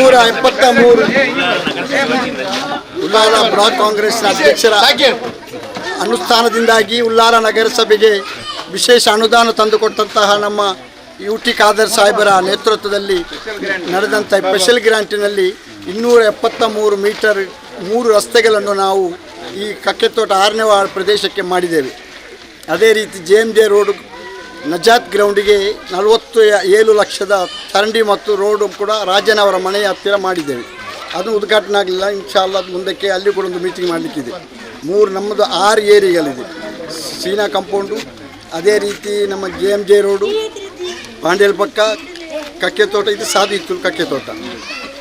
ಎಪ್ಪತ್ತ ಮೂರು ಉಲ್ಲಾಲ ಬ್ಲಾಕ್ ಕಾಂಗ್ರೆಸ್ ಅಧ್ಯಕ್ಷರ ಅನುಷ್ಠಾನದಿಂದಾಗಿ ಉಲ್ಲಾಲ ನಗರಸಭೆಗೆ ವಿಶೇಷ ಅನುದಾನ ತಂದುಕೊಟ್ಟಂತಹ ನಮ್ಮ ಯು ಟಿ ಖಾದರ್ ಸಾಹೇಬರ ನೇತೃತ್ವದಲ್ಲಿ ನಡೆದಂಥ ಸ್ಪೆಷಲ್ ಗ್ರಾಂಟಿನಲ್ಲಿ ಇನ್ನೂರ ಎಪ್ಪತ್ತ ಮೂರು ಮೀಟರ್ ಮೂರು ರಸ್ತೆಗಳನ್ನು ನಾವು ಈ ಕಕ್ಕೆತೋಟ ಆರನೇ ಪ್ರದೇಶಕ್ಕೆ ಮಾಡಿದ್ದೇವೆ. ಅದೇ ರೀತಿ J M J road Najath ಗ್ರೌಂಡಿಗೆ ನಲವತ್ತು ಏಳು ಲಕ್ಷದ ಚರಂಡಿ ಮತ್ತು ರೋಡು ಕೂಡ ರಾಜನವರ ಮನೆಯ ಹತ್ತಿರ ಮಾಡಿದ್ದೇವೆ. ಅದು ಉದ್ಘಾಟನೆ ಆಗಲಿಲ್ಲ. ಇನ್ಶಾಲ್ಲ ಮುಂದಕ್ಕೆ ಅಲ್ಲಿ ಕೂಡ ಒಂದು ಮೀಟಿಂಗ್ ಮಾಡಲಿಕ್ಕಿದೆ. ಮೂರು ನಮ್ಮದು ಆರು ಏರಿಯಾಗಳಿದೆ ಸೀನಾ ಕಾಂಪೌಂಡು ಅದೇ ರೀತಿ ನಮ್ಮ J M J road pandal ಪಕ್ಕ, ಕಕ್ಕೆ ತೋಟ ಇದು ಸಾಧು ಇತ್ತು ಕಕ್ಕೆ ತೋಟ.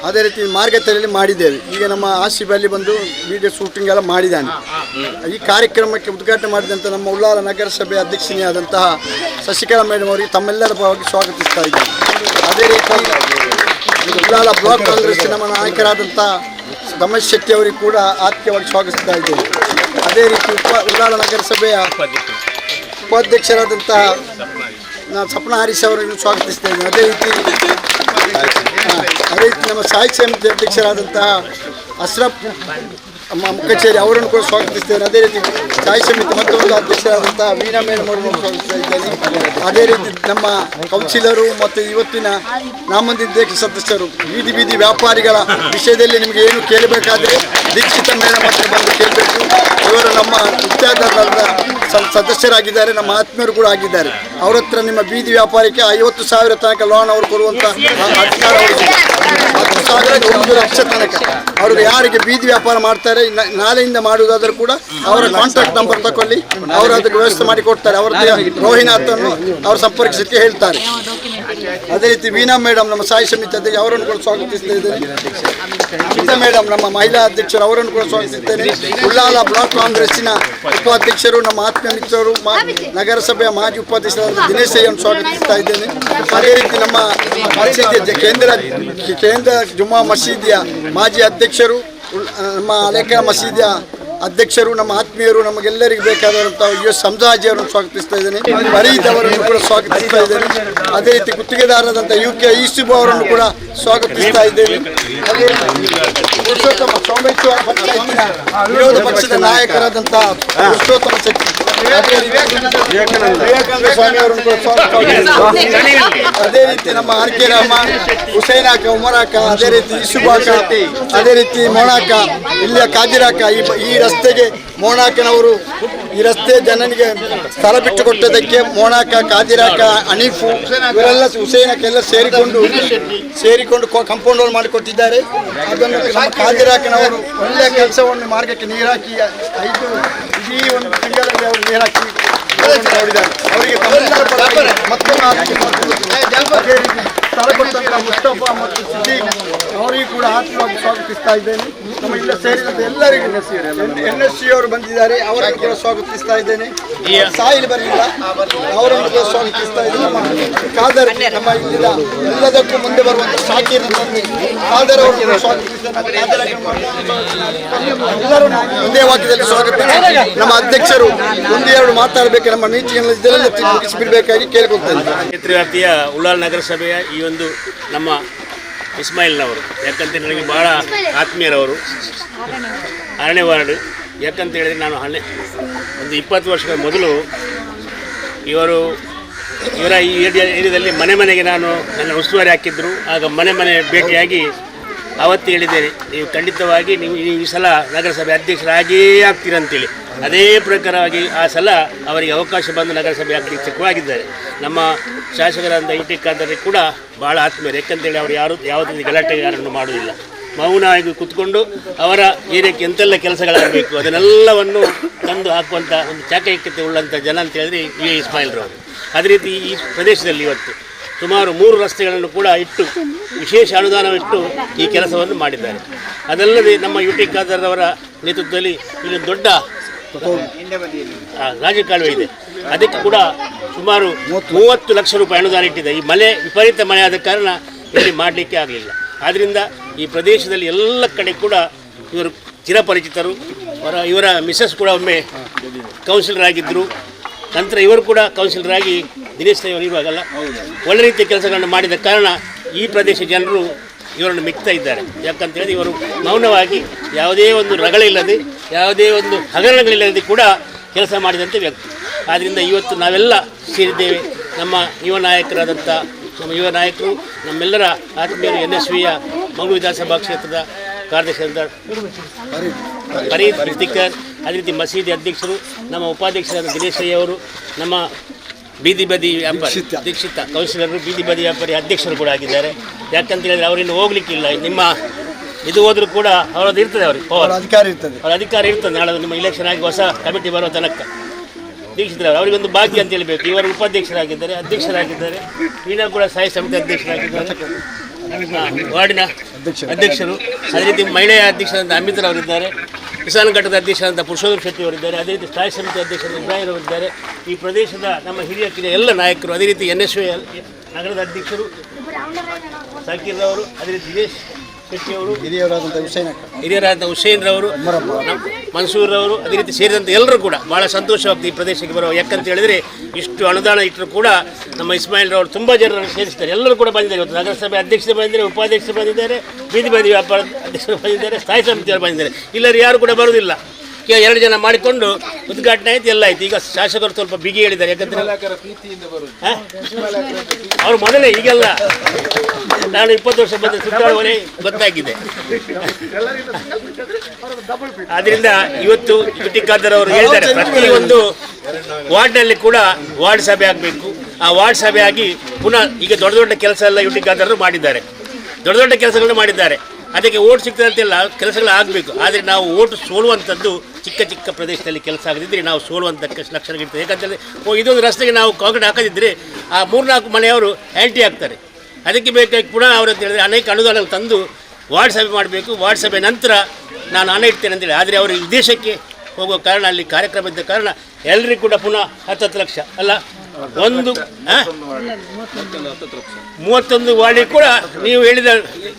ಅದೇ ರೀತಿ ಮಾರ್ಗತೆಯಲ್ಲಿ ಮಾಡಿದ್ದೇವೆ. ಈಗ ನಮ್ಮ ಆಸಿಬಲ್ಲಿ ಬಂದು ವಿಡಿಯೋ ಶೂಟಿಂಗ್ ಎಲ್ಲ ಮಾಡಿದ್ದಾನೆ. ಈ ಕಾರ್ಯಕ್ರಮಕ್ಕೆ ಉದ್ಘಾಟನೆ ಮಾಡಿದಂಥ ನಮ್ಮ ಉಳ್ಳಾಲ ನಗರಸಭೆ ಅಧ್ಯಕ್ಷನಿಯಾದಂತಹ ಶಶಿಕಲಾ ಮೇಡಮ್ ಅವರಿಗೆ ತಮ್ಮೆಲ್ಲರ ಪರವಾಗಿ ಸ್ವಾಗತಿಸ್ತಾ ಇದ್ದೇನೆ. ಅದೇ ರೀತಿ ಉಳ್ಳಾಲ ಬ್ಲಾಕ್ ಕಾಂಗ್ರೆಸ್ ನಮ್ಮ ನಾಯಕರಾದಂಥ ರಮೇಶ್ ಶೆಟ್ಟಿ ಅವರಿಗೆ ಕೂಡ ಆತ್ಮೀಯವಾಗಿ ಸ್ವಾಗತಿಸ್ತಾ ಇದ್ದೇವೆ ಅದೇ ರೀತಿ ಉಪ ಉಳ್ಳಾಲ ನಗರಸಭೆಯ ಉಪಾಧ್ಯಕ್ಷರಾದಂತಹ ನಾನು ಸಪ್ನ ಹರೀಶ್ ಅವರನ್ನು ಸ್ವಾಗತಿಸ್ತೇನೆ. ಅದೇ ರೀತಿ ಅದೇ ರೀತಿ ನಮ್ಮ ಸಾಹಿತ್ಯ ಸಮಿತಿ ಅಧ್ಯಕ್ಷರಾದಂತಹ ಅಶ್ರಫ್ ಕಚೇರಿ ಅವರನ್ನು ಕೂಡ ಸ್ವಾಗತಿಸ್ತೇನೆ. ಅದೇ ರೀತಿ ಸಾಹಿತ್ಯ ಸಮಿತಿ ಮತ್ತೊಂದು ಅಧ್ಯಕ್ಷರಾದಂತಹ ವೀಣಾ ಮೇಡಮ್ ಅವರನ್ನು ಸ್ವಾಗತಿಸ್ತಾ ಇದ್ದೇನೆ ಅದೇ ರೀತಿ ನಮ್ಮ ಕೌನ್ಸಿಲರು ಮತ್ತು ಇವತ್ತಿನ ನಾಮನಿರ್ದೇಶಕ ಸದಸ್ಯರು, ಬೀದಿ ಬೀದಿ ವ್ಯಾಪಾರಿಗಳ ವಿಷಯದಲ್ಲಿ ನಿಮಗೆ ಏನು ಕೇಳಬೇಕಾದ್ರೆ ದೀಕ್ಷಿತ ಮೇಡಮ್ ಬಂದು ಕೇಳಬೇಕು. ಇವರು ನಮ್ಮ ಇತ್ಯಾದರದ ಸ- ಸದಸ್ಯರಾಗಿದ್ದಾರೆ, ನಮ್ಮ ಆತ್ಮೀಯರು ಕೂಡ ಆಗಿದ್ದಾರೆ. ಅವ್ರ ಹತ್ರ ನಿಮ್ಮ ಬೀದಿ ವ್ಯಾಪಾರಕ್ಕೆ ಐವತ್ತು ಸಾವಿರ ತನಕ ಲೋನ್ ಅವರು ಕೊಡುವಂತ ಅಧಿಕಾರ ಹತ್ತು ಸಾವಿರ ಒಂದು ಲಕ್ಷ ತನಕ. ಅವರು ಯಾರಿಗೆ ಬೀದಿ ವ್ಯಾಪಾರ ಮಾಡ್ತಾರೆ ನಾಳೆಯಿಂದ ಮಾಡುವುದಾದ್ರೂ ಕೂಡ ಅವರ ಕಾಂಟ್ಯಾಕ್ಟ್ ನಂಬರ್ ತಗೊಳ್ಳಿ ಅವರು ಅದಕ್ಕೆ ವ್ಯವಸ್ಥೆ ಮಾಡಿ ಕೊಡ್ತಾರೆ. ಅವರ ರೋಹಿನಾಥನ್ನು ಅವರು ಸಂಪರ್ಕಿಸಲಿಕ್ಕೆ ಹೇಳ್ತಾರೆ. ಅದೇ ರೀತಿ ವೀಣಾ ಮೇಡಮ್ ನಮ್ಮ ಸಾಯಿ ಸಮಿತಿ ಅಧ್ಯಕ್ಷ, ಅವರನ್ನು ಕೂಡ ಸ್ವಾಗತಿಸ್ತಾ ಇದ್ದೇನೆ. ಮೇಡಂ ಮೇಡಮ್ ನಮ್ಮ ಮಹಿಳಾ ಅಧ್ಯಕ್ಷರು, ಅವರನ್ನು ಕೂಡ ಸ್ವಾಗತಿಸುತ್ತೇನೆ ಉಳ್ಳಾಲ ಬ್ಲಾಕ್ ಕಾಂಗ್ರೆಸ್ಸಿನ ಉಪಾಧ್ಯಕ್ಷರು, ನಮ್ಮ ಆತ್ಮೀಯ ಮಿತ್ರರು ನಗರಸಭೆಯ ಮಾಜಿ ಉಪಾಧ್ಯಕ್ಷರಾದ ದಿನೇಶ್ ಸ್ವಾಗತಿಸ್ತಾ ಇದ್ದೇನೆ. ಅದೇ ರೀತಿ ನಮ್ಮ ಮಸೀದಿಯ ಕೇಂದ್ರ ಕೇಂದ್ರ ಜುಮ್ಮಾ ಮಸೀದಿಯ ಮಾಜಿ ಅಧ್ಯಕ್ಷರು ನಮ್ಮ ಅಲೇಖ ಮಸೀದಿಯ ಅಧ್ಯಕ್ಷರು ನಮ್ಮ ಆತ್ಮೀಯರು ನಮಗೆಲ್ಲರಿಗೂ ಬೇಕಾದಂತಹ ಯು ಎಸ್ ಸಂಜಾಜಿ ಅವರನ್ನು ಸ್ವಾಗತಿಸ್ತಾ ಇದ್ದೇನೆ. ಫರೀದ್ ಅವರನ್ನು ಕೂಡ ಸ್ವಾಗತಿಸ್ತಾ ಇದ್ದೇನೆ. ಅದೇ ರೀತಿ ಗುತ್ತಿಗೆದಾರರಾದಂಥ ಯು ಕೆ ಈಸುಬು ಅವರನ್ನು ಕೂಡ ಸ್ವಾಗತಿಸ್ತಾ ಇದ್ದೇನೆ. ಅದೇ ಪುರುಷೋತ್ತಮ ಸೋಮೇಶ್ವರ ವಿರೋಧ ಪಕ್ಷದ ನಾಯಕರಾದಂತಹ ಪುರುಷೋತ್ತಮ ಶೆಟ್ಟಿ ರೀತಿ ಅದೇ ರೀತಿ ನಮ್ಮ ಆರ್ ಕೆ ರಾಮ ಹುಸೇನಾಕ ಉಮರಾಕ ಅದೇ ರೀತಿ ಇಸುಬಾಕ ಅದೇ ರೀತಿ ಮೋಣಾಕ ಇಲ್ಲಿಯ ಕಾದಿರಾಕ, ಈ ರಸ್ತೆಗೆ ಮೋಣಾಕನವರು ಈ ರಸ್ತೆ ಜನನಿಗೆ ಸ್ಥಳ ಬಿಟ್ಟು ಕೊಟ್ಟದಕ್ಕೆ ಮೋಣಾಕ ಕಾದಿರಾಕ ಅನೀಫು ಇವರೆಲ್ಲ ಹುಸೇನಕ ಎಲ್ಲ ಸೇರಿಕೊಂಡು ಸೇರಿಕೊಂಡು ಕಾಂಪೌಂಡ್ ವಾಲ್ ಮಾಡಿಕೊಟ್ಟಿದ್ದಾರೆ. ಅದನ್ನು ಕಾದಿರಾಕನವರು ಒಳ್ಳೆಯ ಕೆಲಸವನ್ನು ಮಾರ್ಗಕ್ಕೆ ನೀರಾಕಿ ಐದು ಇಡೀ ಒಂದು ತಿಂಗಳಲ್ಲಿ ಅವರು ನೀರು ಹಾಕಿ ನೋಡಿದ್ದಾರೆ ಅವರಿಗೆ ಮತ್ತೊಮ್ಮೆ ಸ್ಥಳ ಕೊಟ್ಟಂತಹ ಮುಸ್ತಫಾ ಮತ್ತು ಸಿದ್ದೀಕ್ ಅವರಿಗೂ ಕೂಡ ಆತ್ಮವಾಗಿ ಸ್ವಾಗತಿಸ್ತಾ ಇದ್ದೇನೆ ನಮ್ಮ ಇಲ್ಲ ಸೇರಿದಂತೆ ಎಲ್ಲರಿಗೂ ಎನ್ ಎಸ್ ಸಿ ಅವರು ಬಂದಿದ್ದಾರೆ ಅವರನ್ನು ಕೂಡ ಸ್ವಾಗತಿಸ್ತಾ ಇದ್ದೇನೆ ಸಾಯಿಲ್ ಬರಲಿಲ್ಲ ಅವರನ್ನು ಕೂಡ ಸ್ವಾಗತಿಸ್ತಾ ಇದ್ದೇನೆ ನಮ್ಮ ಖಾದರ್ ನಮ್ಮ ಇಲ್ಲಿನ ಎಲ್ಲದಕ್ಕೂ ಮುಂದೆ ಬರುವಂತಹ ತಂದೆ ಖಾದರ್ ಅವರು ಸ್ವಾಗತಿಸ್ತಾರೆ ಎಲ್ಲರೂ ಒಂದೇ ವಾಕ್ಯದಲ್ಲಿ ಸ್ವಾಗತ ನಮ್ಮ ಅಧ್ಯಕ್ಷರು ಒಂದೆರಡು ಮಾತಾಡಬೇಕು ನಮ್ಮ ಮೀಟಿಂಗ್ ಮುಗಿಸಿಬಿಡಬೇಕಾಗಿ ಕ್ಷೇತ್ರ ವ್ಯಾಪ್ತಿಯ ಉಳ್ಳಾಲ್ ನಗರಸಭೆಯ ಈ ಒಂದು ನಮ್ಮ ಇಸ್ಮಾಯಿಲ್ನವರು, ಯಾಕಂತ ನನಗೆ ಭಾಳ ಆತ್ಮೀಯರವರು. ಆರನೇ ವಾರ್ಡ್. ಯಾಕಂತ ಹೇಳಿದ್ರೆ ನಾನು ಹನ್ನೆ, ಒಂದು ಇಪ್ಪತ್ತು ವರ್ಷಗಳ ಮೊದಲು ಇವರು, ಇವರ ಈ ಏರಿಯಾ ಏರಿಯಾದಲ್ಲಿ ಮನೆ ಮನೆಗೆ ನಾನು ನನ್ನ ಉಸ್ತುವಾರಿ ಹಾಕಿದ್ದರು ಆಗ ಮನೆ ಮನೆ ಭೇಟಿಯಾಗಿ ಆವತ್ತು ಹೇಳಿದ್ದೇನೆ, ನೀವು ಖಂಡಿತವಾಗಿ ನೀವು ಈ ಸಲ ನಗರಸಭೆ ಅಧ್ಯಕ್ಷರಾಗಿಯೇ ಆಗ್ತೀರಂತೇಳಿ ಅದೇ ಪ್ರಕಾರವಾಗಿ ಆ ಸಲ ಅವರಿಗೆ ಅವಕಾಶ ಬಂದು ನಗರಸಭೆ ಅಧ್ಯಕ್ಷಕ್ಕೂ ಆಗಿದ್ದಾರೆ ನಮ್ಮ ಶಾಸಕರಾದ ಯು ಖಾದರಿಗೆ ಖಾದರ್ ಕೂಡ ಭಾಳ ಆತ್ಮೀಯರು ಯಾಕಂತೇಳಿ ಅವರು ಯಾರು ಯಾವುದೇ ಗಲಾಟೆ ಯಾರನ್ನು ಮಾಡುವುದಿಲ್ಲ. ಮೌನವಾಗಿ ಕುತ್ಕೊಂಡು ಅವರ ಏರಿಯಾಕ್ಕೆ ಎಂತೆಲ್ಲ ಕೆಲಸಗಳಾಗಬೇಕು, ಅದನ್ನೆಲ್ಲವನ್ನು ತಂದು ಹಾಕುವಂಥ ಒಂದು ಚಾಕೈಕ್ಯತೆ ಉಳ್ಳಂಥ ಜನ ಅಂತ ಹೇಳಿದ್ರೆ ಎ ಇಸ್ಮಾಯಿಲ್ರವರು ಅದೇ ರೀತಿ ಈ ಪ್ರದೇಶದಲ್ಲಿ ಇವತ್ತು ಸುಮಾರು ಮೂರು ರಸ್ತೆಗಳನ್ನು ಕೂಡ ಇಟ್ಟು, ವಿಶೇಷ ಅನುದಾನವಿಟ್ಟು ಈ ಕೆಲಸವನ್ನು ಮಾಡಿದ್ದಾರೆ. ಅದಲ್ಲದೆ ನಮ್ಮ ಯು ಟಿ ಖಾದರ್ರವರ ನೇತೃತ್ವದಲ್ಲಿ ಇಲ್ಲಿ ದೊಡ್ಡ ರಾಜಕಾಲುವೆ ಇದೆ. ಅದಕ್ಕೆ ಕೂಡ ಸುಮಾರು ಮೂವತ್ತು ಲಕ್ಷ ರೂಪಾಯಿ ಅನುದಾನ ಇಟ್ಟಿದೆ. ಈ ಮಳೆ ವಿಪರೀತ ಮಳೆ ಆದ ಕಾರಣ ಇಲ್ಲಿ ಮಾಡಲಿಕ್ಕೆ ಆಗಲಿಲ್ಲ. ಆದ್ದರಿಂದ ಈ ಪ್ರದೇಶದಲ್ಲಿ ಎಲ್ಲ ಕಡೆ ಕೂಡ ಇವರು ಚಿರಪರಿಚಿತರು. ಅವರ, ಇವರ ಮಿಸ್ಸಸ್ ಕೂಡ ಒಮ್ಮೆ ಕೌನ್ಸಿಲರ್ ಆಗಿದ್ದರು ನಂತರ ಇವರು ಕೂಡ ಕೌನ್ಸಿಲರ್ ಆಗಿ ದಿನೇಶ್ ಅವರು ಇರುವಾಗಲ್ಲ. ಒಳ್ಳೆ ರೀತಿಯ ಕೆಲಸಗಳನ್ನು ಮಾಡಿದ ಕಾರಣ ಈ ಪ್ರದೇಶ ಜನರು ಇವರನ್ನು ಮಿಕ್ತಾ ಇದ್ದಾರೆ. ಯಾಕಂತ ಹೇಳಿದ್ರೆ ಇವರು ಮೌನವಾಗಿ ಯಾವುದೇ ಒಂದು ರಗಳಿಲ್ಲದೆ ಯಾವುದೇ ಒಂದು ಹಗರಣಗಳಿಲ್ಲದೆ ಕೂಡ ಕೆಲಸ ಮಾಡಿದಂತೆ ವ್ಯಕ್ತಿ. ಆದ್ದರಿಂದ ಇವತ್ತು ನಾವೆಲ್ಲ ಸೇರಿದ್ದೇವೆ. ನಮ್ಮ ಯುವ ನಾಯಕರಾದಂಥ ನಮ್ಮ ಯುವ ನಾಯಕರು ನಮ್ಮೆಲ್ಲರ ಆತ್ಮೀಯರು ಎನ್ ಎಸ್ ವಿಯ ಮಂಗಳೂರು ವಿಧಾನಸಭಾ ಕ್ಷೇತ್ರದ ಕಾರ್ಯದರ್ಶಿಯಾದ ಫರೀದ್ ಇಫ್ತಿಕರ್ ಅದೇ ರೀತಿ ಮಸೀದಿ ಅಧ್ಯಕ್ಷರು ನಮ್ಮ ಉಪಾಧ್ಯಕ್ಷರಾದ ದಿನೇಶಯ್ಯ ಅವರು ನಮ್ಮ ಬೀದಿ ಬದಿ ವ್ಯಾಪಾರಿ ದೀಕ್ಷಿತ. ಕೌನ್ಸಿಲರು ಬೀದಿ ಬದಿ ವ್ಯಾಪಾರಿ ಅಧ್ಯಕ್ಷರು ಕೂಡ ಆಗಿದ್ದಾರೆ. ಯಾಕಂತ ಹೇಳಿದ್ರೆ ಅವರಿಂದ ಹೋಗ್ಲಿಕ್ಕಿಲ್ಲ. ನಿಮ್ಮ ಇದು ಹೋದರೂ ಕೂಡ ಅವರದ್ದು ಇರ್ತದೆ ಅವ್ರಿಗೆ ಪವರ್ ಅಧಿಕಾರ ಇರ್ತದೆ. ಅವ್ರ ಅಧಿಕಾರ ಇರ್ತದೆ. ನಾಳೆ ನಿಮ್ಮ ಇಲೆಕ್ಷನ್ ಆಗಿ ಹೊಸ ಕಮಿಟಿ ಬರೋ ತನಕ. ದೀಕ್ಷಿತರವರು ಅವರಿಗೊಂದು ಭಾಗ್ಯ ಅಂತ ಹೇಳಬೇಕು. ಇವರು ಉಪಾಧ್ಯಕ್ಷರಾಗಿದ್ದಾರೆ ಅಧ್ಯಕ್ಷರಾಗಿದ್ದಾರೆ. ವೀಣಾ ಕೂಡ ಸಾಯಿ ಸಮಿತಿ ಅಧ್ಯಕ್ಷರಾಗಿದ್ದಾರೆ. ವಾರ್ಡಿನ ಅಧ್ಯಕ್ಷರು. ಅದೇ ರೀತಿ ಮಹಿಳೆಯ ಅಧ್ಯಕ್ಷರಾದ ಅಮಿತ್ ಅವರಿದ್ದಾರೆ ಕಿಸಾನ್ ಘಟಕದ ಅಧ್ಯಕ್ಷರಾದ ಪುರುಷೋತ್ತಮ ಶೆಟ್ಟಿ ಅವರಿದ್ದಾರೆ, ಅದೇ ರೀತಿ ಸ್ಥಾಯಿ ಸಮಿತಿ ಅಧ್ಯಕ್ಷರಾದ ಇಬ್ರಾಹಿಂ ಅವರಿದ್ದಾರೆ. ಈ ಪ್ರದೇಶದ ನಮ್ಮ ಹಿರಿಯ ಕಿರಿಯ ಎಲ್ಲ ನಾಯಕರು, ಅದೇ ರೀತಿ ಎನ್ ಎಸ್ ನಗರದ ಅಧ್ಯಕ್ಷರು, ಸಾಕಿರ್ ಅವರು ಅದೇ ರೀತಿ ದಿನೇಶ್ ಹಿರಿಯರಾದಂಥ ಹುಸೇನ್ ರವರು ಮನ್ಸೂರ್ ಅವರು ಅದೇ ರೀತಿ ಸೇರಿದಂತೆ ಎಲ್ಲರೂ ಕೂಡ ಭಾಳ ಸಂತೋಷವಾಗ್ತದೆ ಈ ಪ್ರದೇಶಕ್ಕೆ ಬರೋ ಯಾಕಂತ ಹೇಳಿದ್ರೆ ಇಷ್ಟು ಅನುದಾನ ಇಟ್ಟರು ಕೂಡ ನಮ್ಮ ಇಸ್ಮಾಯಿಲ್ ರವರು ತುಂಬ ಜನರನ್ನು ಸೇರಿಸ್ತಾರೆ. ಎಲ್ಲರೂ ಕೂಡ ಬಂದಿದ್ದಾರೆ ಇವತ್ತು. ನಗರಸಭೆ ಅಧ್ಯಕ್ಷರು ಬಂದಿದ್ದಾರೆ ಉಪಾಧ್ಯಕ್ಷರು ಬಂದಿದ್ದಾರೆ ಬೀದಿ ಬದಿ ವ್ಯಾಪಾರ ಅಧ್ಯಕ್ಷರು ಬಂದಿದ್ದಾರೆ ಸ್ಥಾಯಿ ಸಮಿತಿಯವರು ಬಂದಿದ್ದಾರೆ. ಇಲ್ಲರೂ ಯಾರು ಕೂಡ ಬರುವುದಿಲ್ಲ. ಈಗ ಎರಡು ಜನ ಮಾಡಿಕೊಂಡು ಉದ್ಘಾಟನೆ ಆಯ್ತು ಎಲ್ಲ ಆಯ್ತು. ಈಗ ಶಾಸಕರು ಸ್ವಲ್ಪ ಬಿಗಿ ಹೇಳಿದ್ದಾರೆ. ಯಾಕಂದ್ರೆ? ಅವ್ರು ಮೊದಲೇ ಈಗೆಲ್ಲ ನಾನು ಇಪ್ಪತ್ತು ವರ್ಷ ಬಂದ ಸುತ್ತಾಡುವರೆ ಗೊತ್ತಾಗಿದೆ. ಆದ್ರಿಂದ ಇವತ್ತು ಯುಟಿಖಾದರ್ ಅವರು ಹೇಳಿದ್ದಾರೆ ಪ್ರತಿಯೊಂದು ವಾರ್ಡ್ನಲ್ಲಿ ಕೂಡ ವಾರ್ಡ್ ಸಭೆ ಆಗಬೇಕು. ಆ ವಾರ್ಡ್ ಸಭೆ ಆಗಿ ಪುನಃ ಈಗ ದೊಡ್ಡ ದೊಡ್ಡ ಕೆಲಸ ಎಲ್ಲ ಯುಟಿಖಾದರ್ ಮಾಡಿದ್ದಾರೆ. ದೊಡ್ಡ ದೊಡ್ಡ ಕೆಲಸಗಳನ್ನು ಮಾಡಿದ್ದಾರೆ. ಅದಕ್ಕೆ ಓಟ್ ಸಿಗ್ತದೆ ಅಂತೆಲ್ಲ ಕೆಲಸಗಳು ಆಗಬೇಕು. ಆದರೆ ನಾವು ಓಟು ಸೋಲುವಂಥದ್ದು ಚಿಕ್ಕ ಚಿಕ್ಕ ಪ್ರದೇಶದಲ್ಲಿ ಕೆಲಸ ಆಗದಿದ್ದರೆ ನಾವು ಸೋಲುವಂಥ ಲಕ್ಷಣ ಇರ್ತದೆ ಯಾಕಂತೇಳಿ ಓ, ಇದೊಂದು ರಸ್ತೆಗೆ ನಾವು ಕಾಂಕ್ರೀಟ್ ಹಾಕದಿದ್ದರೆ ಆ ಮೂರ್ನಾಲ್ಕು ಮನೆಯವರು ಆ್ಯಂಟಿ ಆಗ್ತಾರೆ. ಅದಕ್ಕೆ ಬೇಕಾಗಿ ಪುನಃ ಅವರು ಅಂತ ಹೇಳಿದರೆ ಅನೇಕ ಅನುದಾನಗಳು ತಂದು ವಾರ್ಡ್ ಸಭೆ ಮಾಡಬೇಕು. ವಾರ್ಡ್ ಸಭೆ ನಂತರ ನಾನು ಹಣ ಇಡ್ತೇನೆ ಅಂತೇಳಿ. ಆದರೆ ಅವರು ವಿದೇಶಕ್ಕೆ ಹೋಗೋ ಕಾರಣ, ಅಲ್ಲಿ ಕಾರ್ಯಕ್ರಮ ಇದ್ದ ಕಾರಣ ಎಲ್ಲರಿಗೂ ಕೂಡ ಪುನಃ ಹತ್ತತ್ತು ಲಕ್ಷ. ಅಲ್ಲ ಒಂದು? ಮೂವತ್ತೊಂದು ವಾರ್ಡಿ ಕೂಡ ನೀವು ಹೇಳಿದ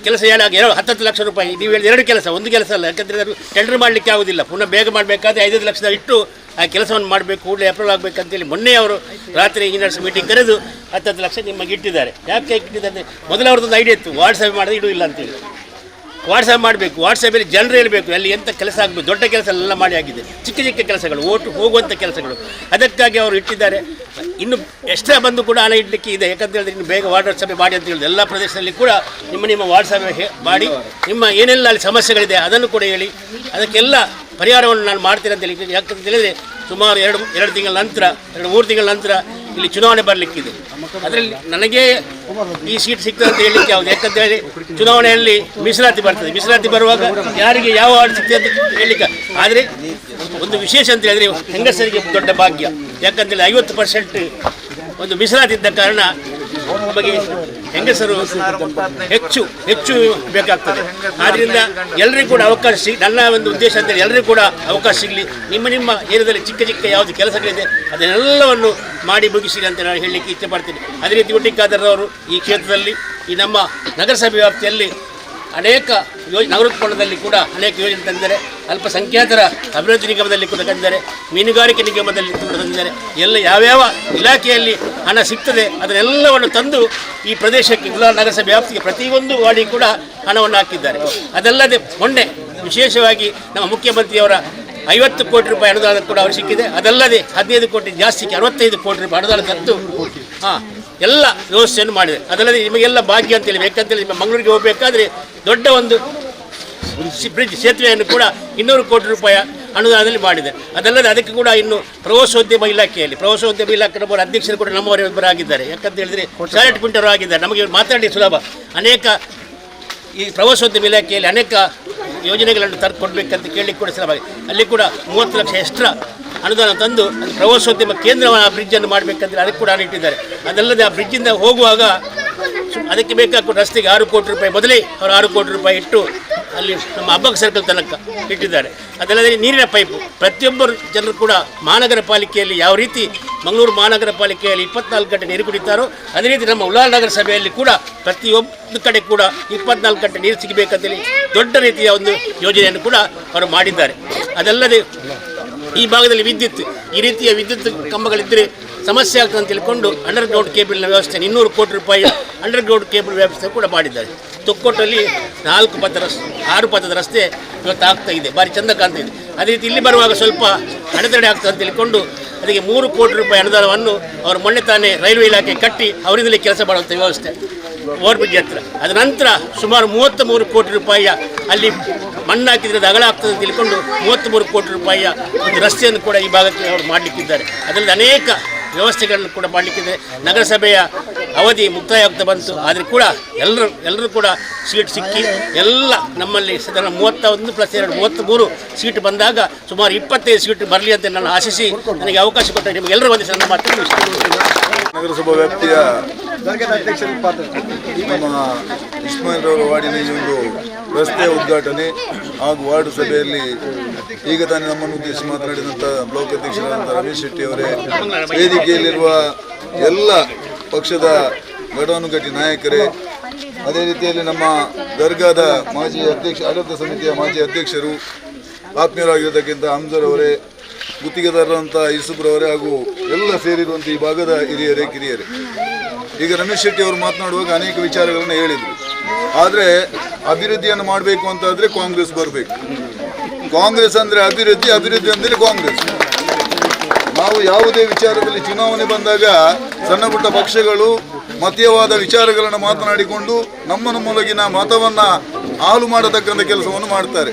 ಕೆಲಸ ಏನಾಗ ಎರಡು, ಹತ್ತತ್ತು ಲಕ್ಷ ರೂಪಾಯಿ. ನೀವು ಹೇಳಿದ ಎರಡು ಕೆಲಸ, ಒಂದು ಕೆಲಸ ಅಲ್ಲ. ಯಾಕಂದರೆ ಅದು ಟೆಂಡರ್ ಮಾಡಲಿಕ್ಕೆ ಆಗೋದಿಲ್ಲ. ಪುನಃ ಬೇಗ ಮಾಡಬೇಕಾದ್ರೆ ಐದೈದು ಲಕ್ಷದ ಇಟ್ಟು ಆ ಕೆಲಸವನ್ನು ಮಾಡಬೇಕು, ಕೂಡಲೇ ಅಪ್ರೂವ್ ಆಗಬೇಕಂತೇಳಿ ಮೊನ್ನೆ ಅವರು ರಾತ್ರಿ ಇಂಜಿನಿಯರ್ಸ್ ಮೀಟಿಂಗ್ ಕರೆದು ಹತ್ತತ್ತು ಲಕ್ಷ ನಿಮಗೆ ಇಟ್ಟಿದ್ದಾರೆ. ಯಾಕೆ ಇಟ್ಟಿದ್ದಾರೆ ಮೊದಲು ಅವ್ರದ್ದೊಂದು ಐಡಿಯಾ ಇತ್ತು. ವಾಟ್ಸಪ್ ಮಾಡಿದ್ರೆ ಇಡುವುದಿಲ್ಲ ಅಂತೇಳಿ ವಾಟ್ಸಪ್ ಮಾಡಬೇಕು ವಾಟ್ಸಪ್ಪಲ್ಲಿ ಜನರು ಇರಬೇಕು ಅಲ್ಲಿ ಎಂಥ ಕೆಲಸ ಆಗಬೇಕು, ದೊಡ್ಡ ಕೆಲಸ ಎಲ್ಲ ಮಾಡಿ ಆಗಿದೆ. ಚಿಕ್ಕ ಚಿಕ್ಕ ಕೆಲಸಗಳು, ಓಟು ಹೋಗುವಂಥ ಕೆಲಸಗಳು. ಅದಕ್ಕಾಗಿ ಅವರು ಇಟ್ಟಿದ್ದಾರೆ. ಇನ್ನು ಎಕ್ಸ್ಟ್ರಾ ಬಂದು ಕೂಡ ಹಣ ಇಡಲಿಕ್ಕೆ ಇದೆ. ಯಾಕಂತ ಹೇಳಿದ್ರೆ ಇನ್ನು ಬೇಗ ಸಭೆ ಮಾಡಿ ಅಂತ ಹೇಳಿದ್ರು. ಎಲ್ಲ ಪ್ರದೇಶದಲ್ಲಿ ಕೂಡ ನಿಮ್ಮ ನಿಮ್ಮ ವಾಟ್ಸಪ್ ಮಾಡಿ, ನಿಮ್ಮ ಏನೆಲ್ಲ ಅಲ್ಲಿ ಸಮಸ್ಯೆಗಳಿದೆ ಅದನ್ನು ಕೂಡ ಹೇಳಿ, ಅದಕ್ಕೆಲ್ಲ ಪರಿಹಾರವನ್ನು ನಾನು ಮಾಡ್ತೀನಿ ಅಂತ ಹೇಳಿ. ಯಾಕಂತ ಹೇಳಿದರೆ ಸುಮಾರು ಎರಡು ಎರಡು ತಿಂಗಳ ನಂತರ, ಎರಡು, ಮೂರು ತಿಂಗಳ ನಂತರ ಇಲ್ಲಿ ಚುನಾವಣೆ ಬರಲಿಕ್ಕಿದೆ. ಅದರಲ್ಲಿ ನನಗೆ ಈ ಸೀಟ್ ಸಿಗ್ತದೆ ಅಂತ ಹೇಳಲಿಕ್ಕೆ ಯಾವುದು? ಯಾಕಂತ ಹೇಳಿ ಚುನಾವಣೆಯಲ್ಲಿ ಮೀಸಲಾತಿ ಬರ್ತದೆ. ಮೀಸಲಾತಿ ಬರುವಾಗ ಯಾರಿಗೆ ಯಾವ ವಾರ್ಡ್ ಸಿಗ್ತದೆ ಅಂತ ಹೇಳಲಿಕ್ಕೆ ಆದರೆ ಒಂದು ವಿಶೇಷ ಅಂತ ಹೇಳಿದರೆ ಹೆಂಗಸರಿಗೆ ದೊಡ್ಡ ಭಾಗ್ಯ. ಯಾಕಂತೇಳಿ ಐವತ್ತು ಪರ್ಸೆಂಟ್ ಒಂದು ಮೀಸಲಾತಿ ಇದ್ದ ಕಾರಣ ನಮಗೆ ಹೆಂಗಸರು ಹೆಚ್ಚು ಹೆಚ್ಚು ಬೇಕಾಗ್ತದೆ. ಆದ್ದರಿಂದ ಎಲ್ಲರಿಗೂ ಕೂಡ ಅವಕಾಶ ಸಿಗ, ನನ್ನ ಒಂದು ಉದ್ದೇಶ ಅಂದರೆ ಎಲ್ಲರಿಗೂ ಕೂಡ ಅವಕಾಶ ಸಿಗಲಿ. ನಿಮ್ಮ ನಿಮ್ಮ ಏರಿಯಾದಲ್ಲಿ ಚಿಕ್ಕ ಚಿಕ್ಕ ಯಾವುದು ಕೆಲಸಗಳಿದೆ, ಅದನ್ನೆಲ್ಲವನ್ನು ಮಾಡಿ ಮುಗಿಸಿರಿ ಅಂತ ನಾನು ಹೇಳಲಿಕ್ಕೆ ಇಚ್ಛೆ ಪಡ್ತೀನಿ ಅದೇ ರೀತಿ ಒಟ್ಟಿಗಾದರವರು ಈ ಕ್ಷೇತ್ರದಲ್ಲಿ, ಈ ನಮ್ಮ ನಗರಸಭೆ ವ್ಯಾಪ್ತಿಯಲ್ಲಿ ಅನೇಕ ಯೋಜನೆ ನಗರೋತ್ಪನ್ನದಲ್ಲಿ ಕೂಡ ಅನೇಕ ಯೋಜನೆ ತಂದಿದ್ದಾರೆ. ಅಲ್ಪಸಂಖ್ಯಾತರ ಅಭಿವೃದ್ಧಿ ನಿಗಮದಲ್ಲಿ ಕೂಡ ತಂದಿದ್ದಾರೆ. ಮೀನುಗಾರಿಕೆ ನಿಗಮದಲ್ಲಿ ಕೂಡ ತಂದಿದ್ದಾರೆ. ಎಲ್ಲ ಯಾವ್ಯಾವ ಇಲಾಖೆಯಲ್ಲಿ ಹಣ ಸಿಗ್ತದೆ, ಅದನ್ನೆಲ್ಲವನ್ನು ತಂದು ಈ ಪ್ರದೇಶಕ್ಕೆ ಕುಲಾಲ ನಗರಸಭೆ ವ್ಯಾಪ್ತಿಗೆ ಪ್ರತಿಯೊಂದು ವಾರ್ಡಿಗೆ ಕೂಡ ಹಣವನ್ನು ಹಾಕಿದ್ದಾರೆ. ಅದಲ್ಲದೆ ಮೊನ್ನೆ ವಿಶೇಷವಾಗಿ ನಮ್ಮ ಮುಖ್ಯಮಂತ್ರಿಯವರ ಐವತ್ತು ಕೋಟಿ ರೂಪಾಯಿ ಅನುದಾನ ಕೂಡ ಅವರು ಸಿಕ್ಕಿದೆ. ಅದಲ್ಲದೆ ಹದಿನೈದು ಕೋಟಿ, ಜಾಸ್ತಿಗೆ ಅರವತ್ತೈದು ಕೋಟಿ ರೂಪಾಯಿ ಅನುದಾನ ತಂದು ಹಾಂ, ಎಲ್ಲ ವ್ಯವಸ್ಥೆಯನ್ನು ಮಾಡಿದೆ ಅದಲ್ಲದೆ ನಿಮಗೆಲ್ಲ ಭಾಗ್ಯ ಅಂತೇಳಿ, ಬೇಕಂತೇಳಿ ನಿಮ್ಮ ಮಂಗಳೂರಿಗೆ ಹೋಗಬೇಕಾದ್ರೆ ದೊಡ್ಡ ಒಂದು ಬ್ರಿಡ್ಜ್ ಸೇತುವೆಯನ್ನು ಕೂಡ ಇನ್ನೂರು ಕೋಟಿ ರೂಪಾಯಿ ಅನುದಾನದಲ್ಲಿ ಮಾಡಿದೆ. ಅದಲ್ಲದೆ ಅದಕ್ಕೆ ಕೂಡ ಇನ್ನು ಪ್ರವಾಸೋದ್ಯಮ ಇಲಾಖೆಯಲ್ಲಿ, ಪ್ರವಾಸೋದ್ಯಮ ಇಲಾಖೆ ನಮ್ಮ ಅಧ್ಯಕ್ಷರು ಕೂಡ ನಮ್ಮವರೊಬ್ಬರಾಗಿದ್ದಾರೆ ಯಾಕಂತ ಹೇಳಿದ್ರೆ ಶಾಲೆಟ್ ಪಿಂಟರು ಆಗಿದ್ದಾರೆ. ನಮಗೆ ಮಾತಾಡಿ ಸುಲಭ. ಅನೇಕ ಈ ಪ್ರವಾಸೋದ್ಯಮ ಇಲಾಖೆಯಲ್ಲಿ ಅನೇಕ ಯೋಜನೆಗಳನ್ನು ತರ್ಕೊಡ್ಬೇಕಂತ ಕೇಳಿ ಕೂಡ ಸುಲಭ ಅಲ್ಲಿ ಕೂಡ ಮೂವತ್ತು ಲಕ್ಷ ಎಕ್ಸ್ಟ್ರಾ ಅನುದಾನ ತಂದು ಪ್ರವಾಸೋದ್ಯಮ ಕೇಂದ್ರ ಆ ಬ್ರಿಡ್ಜನ್ನು ಮಾಡಬೇಕಂದ್ರೆ ಅದಕ್ಕೆ ಕೂಡ ಇಟ್ಟಿದ್ದಾರೆ ಅದಲ್ಲದೆ ಆ ಬ್ರಿಡ್ಜಿಂದ ಹೋಗುವಾಗ ಅದಕ್ಕೆ ಬೇಕಾದ ರಸ್ತೆಗೆ ಆರು ಕೋಟಿ ರೂಪಾಯಿ ಮೊದಲೇ ಅವರು ಆರು ಕೋಟಿ ರೂಪಾಯಿ ಇಟ್ಟು ಅಲ್ಲಿ ನಮ್ಮ ಅಬ್ಬಕ್ ಸರ್ಕಲ್ ತನಕ ಇಟ್ಟಿದ್ದಾರೆ. ಅದಲ್ಲದೆ ನೀರಿನ ಪೈಪು ಪ್ರತಿಯೊಬ್ಬರು ಜನರು ಕೂಡ ಮಹಾನಗರ ಪಾಲಿಕೆಯಲ್ಲಿ ಯಾವ ರೀತಿ ಮಂಗಳೂರು ಮಹಾನಗರ ಪಾಲಿಕೆಯಲ್ಲಿ ಇಪ್ಪತ್ನಾಲ್ಕು ಗಂಟೆ ನೀರು ಕುಡಿತಾರೋ, ಅದೇ ರೀತಿ ನಮ್ಮ ಉಳ್ಳಾಲ್ ನಗರ ಸಭೆಯಲ್ಲಿ ಕೂಡ ಪ್ರತಿಯೊಂದು ಕಡೆ ಕೂಡ ಇಪ್ಪತ್ನಾಲ್ಕು ಗಂಟೆ ನೀರು ಸಿಗಬೇಕಂತೇಳಿ ದೊಡ್ಡ ರೀತಿಯ ಒಂದು ಯೋಜನೆಯನ್ನು ಕೂಡ ಅವರು ಮಾಡಿದ್ದಾರೆ. ಅದಲ್ಲದೆ ಈ ಭಾಗದಲ್ಲಿ ವಿದ್ಯುತ್, ಈ ರೀತಿಯ ವಿದ್ಯುತ್ ಕಂಬಗಳಿದ್ದರೆ ಸಮಸ್ಯೆ ಆಗ್ತದೆ ಅಂತ ತಿಳ್ಕೊಂಡು ಅಂಡರ್ ಗ್ರೌಂಡ್ ಕೇಬಲ್ನ ವ್ಯವಸ್ಥೆ ಇನ್ನೂರು ಕೋಟಿ ರೂಪಾಯಿ ಅಂಡರ್ ಗ್ರೌಂಡ್ ಕೇಬಲ್ ವ್ಯವಸ್ಥೆ ಕೂಡ ಮಾಡಿದ್ದಾರೆ. ತುಕ್ಕೊಟ್ಟಲ್ಲಿ ನಾಲ್ಕು ಪಥ ರಸ್ತೆ ಆರು ಪಥದ ರಸ್ತೆ ಇವತ್ತು ಆಗ್ತಾ ಇದೆ. ಭಾರಿ ಚಂದ ಕಾಣ್ತಾ ಇದೆ. ಅದೇ ರೀತಿ ಇಲ್ಲಿ ಬರುವಾಗ ಸ್ವಲ್ಪ ಅಡೆತಡೆ ಆಗ್ತದೆ ಅಂತ ತಿಳ್ಕೊಂಡು ಅದಕ್ಕೆ ಮೂರು ಕೋಟಿ ರೂಪಾಯಿ ಅನುದಾನವನ್ನು ಅವರು ಮೊನ್ನೆ ತಾನೇ ರೈಲ್ವೆ ಇಲಾಖೆ ಕಟ್ಟಿ ಅವರಿಂದಲೇ ಕೆಲಸ ಮಾಡುವಂಥ ವ್ಯವಸ್ಥೆ ಓರ್ಬಿಡ್ಜಿ ಹತ್ರ. ಅದ ನಂತರ ಸುಮಾರು ಮೂವತ್ತ ಮೂರು ಕೋಟಿ ರೂಪಾಯಿಯ ಅಲ್ಲಿ ಮಣ್ಣು ಹಾಕಿದ್ರೆ ಅದು ಅಗಲ ಆಗ್ತದೆ ಅಂತ ತಿಳ್ಕೊಂಡು ಮೂವತ್ತ್ಮೂರು ಕೋಟಿ ರೂಪಾಯಿಯ ಒಂದು ರಸ್ತೆಯನ್ನು ಕೂಡ ಈ ಭಾಗಕ್ಕೆ ಅವರು ಮಾಡಲಿಕ್ಕಿದ್ದಾರೆ. ಅದರಲ್ಲಿ ಅನೇಕ ವ್ಯವಸ್ಥೆಗಳನ್ನು ಕೂಡ ಮಾಡಲಿಕ್ಕಿದೆ. ನಗರಸಭೆಯ ಅವಧಿ ಮುಕ್ತಾಯ ಆಗ್ತಾ ಬಂತು. ಆದರೆ ಕೂಡ ಎಲ್ಲರೂ ಎಲ್ಲರೂ ಕೂಡ ಸೀಟ್ ಸಿಕ್ಕಿ ಎಲ್ಲ ನಮ್ಮಲ್ಲಿ ಸಾಧಾರಣ ಮೂವತ್ತ ಒಂದು ಪ್ಲಸ್ ಎರಡು ಮೂವತ್ತ್ಮೂರು ಸೀಟ್ ಬಂದಾಗ ಸುಮಾರು ಇಪ್ಪತ್ತೈದು ಸೀಟ್ ಬರಲಿ ಅಂತ ನಾನು ಆಶಿಸಿ ನನಗೆ ಅವಕಾಶ ಕೊಟ್ಟರೆ ನಿಮಗೆ ಎಲ್ಲರೂ ಒಂದೇ ನನ್ನ ಮಾತು ನಗರಸಭಾ ವ್ಯಾಪ್ತಿಯ ನಮ್ಮ ಇಸ್ಮಾಯಿಲ್ ರವರ ವಾರ್ಡಿನ ಈ ಒಂದು ರಸ್ತೆ ಉದ್ಘಾಟನೆ ಹಾಗೂ ವಾರ್ಡ್ ಸಭೆಯಲ್ಲಿ ಈಗ ತಾನೇ ನಮ್ಮನ್ನು ಉದ್ದೇಶಿಸಿ ಬ್ಲಾಕ್ ಅಧ್ಯಕ್ಷರಾದಂಥ ರಮೇಶ್ ಶೆಟ್ಟಿ ಅವರೇ, ವೇದಿಕೆಯಲ್ಲಿರುವ ಎಲ್ಲ ಪಕ್ಷದ ಘಟಾನುಘಟಿ ನಾಯಕರೇ, ಅದೇ ರೀತಿಯಲ್ಲಿ ನಮ್ಮ ದರ್ಗಾದ ಮಾಜಿ ಅಧ್ಯಕ್ಷ, ಆಡಳಿತ ಸಮಿತಿಯ ಮಾಜಿ ಅಧ್ಯಕ್ಷರು, ಆತ್ಮೀಯರಾಗಿರತಕ್ಕಂಥ ಹಮ್ಜರ್ ಅವರೇ ಗುತ್ತಿಗೆದಾರರಂಥ ಯೂಸುಫ್ರವರೇ ಹಾಗೂ ಎಲ್ಲ ಸೇರಿರುವಂಥ ಈ ಭಾಗದ ಹಿರಿಯರೇ, ಕಿರಿಯರೇ. ಈಗ ರಮೇಶ್ ಶೆಟ್ಟಿ ಅವರು ಮಾತನಾಡುವಾಗ ಅನೇಕ ವಿಚಾರಗಳನ್ನು ಹೇಳಿದರು. ಆದರೆ ಅಭಿವೃದ್ಧಿಯನ್ನು ಮಾಡಬೇಕು ಅಂತಾದರೆ ಕಾಂಗ್ರೆಸ್ ಬರಬೇಕು. ಕಾಂಗ್ರೆಸ್ ಅಂದರೆ ಅಭಿವೃದ್ಧಿ ಅಭಿವೃದ್ಧಿ ಅಂದರೆ ಕಾಂಗ್ರೆಸ್. ನಾವು ಯಾವುದೇ ವಿಚಾರದಲ್ಲಿ ಚುನಾವಣೆ ಬಂದಾಗ ಸಣ್ಣ ಪುಟ್ಟ ಪಕ್ಷಗಳು ಮತೀಯವಾದ ವಿಚಾರಗಳನ್ನು ಮಾತನಾಡಿಕೊಂಡು ನಮ್ಮ ಮೂಲಗಿನ ಮತವನ್ನು ಹಾಳು ಮಾಡತಕ್ಕಂಥ ಕೆಲಸವನ್ನು ಮಾಡ್ತಾರೆ.